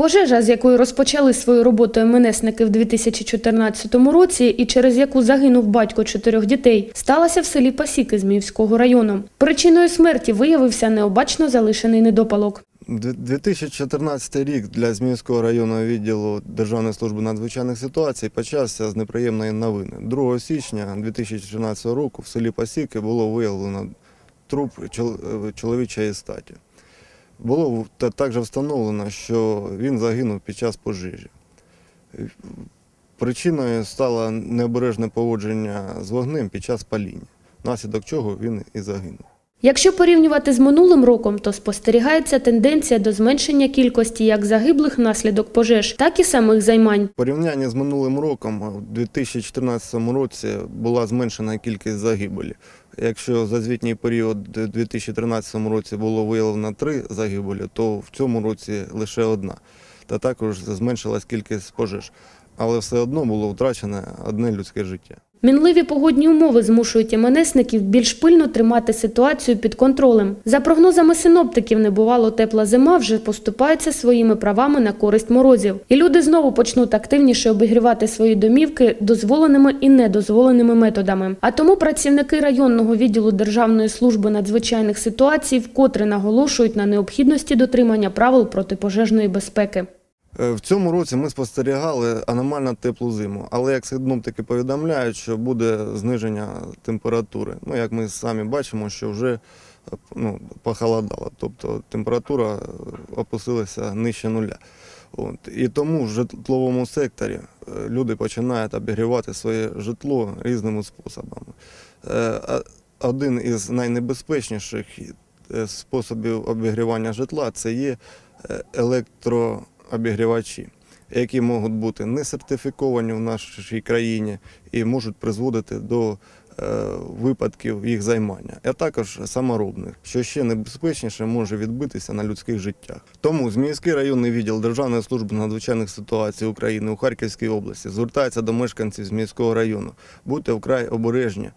Пожежа, з якою розпочали свою роботу МНСники в 2014 році і через яку загинув батько чотирьох дітей, сталася в селі Пасіки Зміївського району. Причиною смерті виявився необачно залишений недопалок. Дві- 2014 рік для Зміївського районного відділу Державної служби надзвичайних ситуацій почався з неприємної новини. 2 січня 2014 року в селі Пасіки було виявлено труп е, чоловічої статі. Було також встановлено, що він загинув під час пожежі. Причиною стало необережне поводження з вогнем під час паління, внаслідок чого він і загинув. Якщо порівнювати з минулим роком, то спостерігається тенденція до зменшення кількості як загиблих внаслідок пожеж, так і самих займань. В порівнянні з минулим роком, у 2014 році була зменшена кількість загибелі. Якщо за звітній період у 2013 році було виявлено три загибелі, то в цьому році лише одна. Та також зменшилась кількість пожеж. Але все одно було втрачене одне людське життя. Мінливі погодні умови змушують МНСників більш пильно тримати ситуацію під контролем. За прогнозами синоптиків, небувало тепла зима вже поступається своїми правами на користь морозів. І люди знову почнуть активніше обігрівати свої домівки дозволеними і недозволеними методами. А тому працівники районного відділу Державної служби надзвичайних ситуацій вкотре наголошують на необхідності дотримання правил протипожежної безпеки. Е, В цьому році ми спостерігали аномально теплу зиму, але як синоптики повідомляють, що буде зниження температури. Ну, як ми самі бачимо, що вже е, ну, похолодало, тобто температура е, опустилася нижче нуля. От. І тому в житловому секторі люди починають обігрівати своє житло різними способами. Один із найнебезпечніших способів обігрівання житла це є е, електрообігрівачі, які можуть бути не сертифіковані в нашій країні і можуть призводити до е, випадків їх займання, а також саморобних, що ще небезпечніше може відбитися на людських життях. Тому Зміївський районний відділ Державної служби надзвичайних ситуацій України у Харківській області звертається до мешканців Зміївського району. Будьте вкрай обережні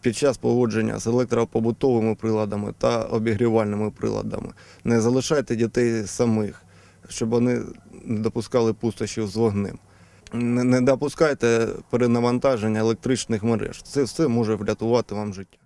під час поводження з електропобутовими приладами та обігрівальними приладами. Не залишайте дітей самих, щоб вони не допускали пустощів з вогнем. Не допускайте перенавантаження електричних мереж. Це все може врятувати вам життя.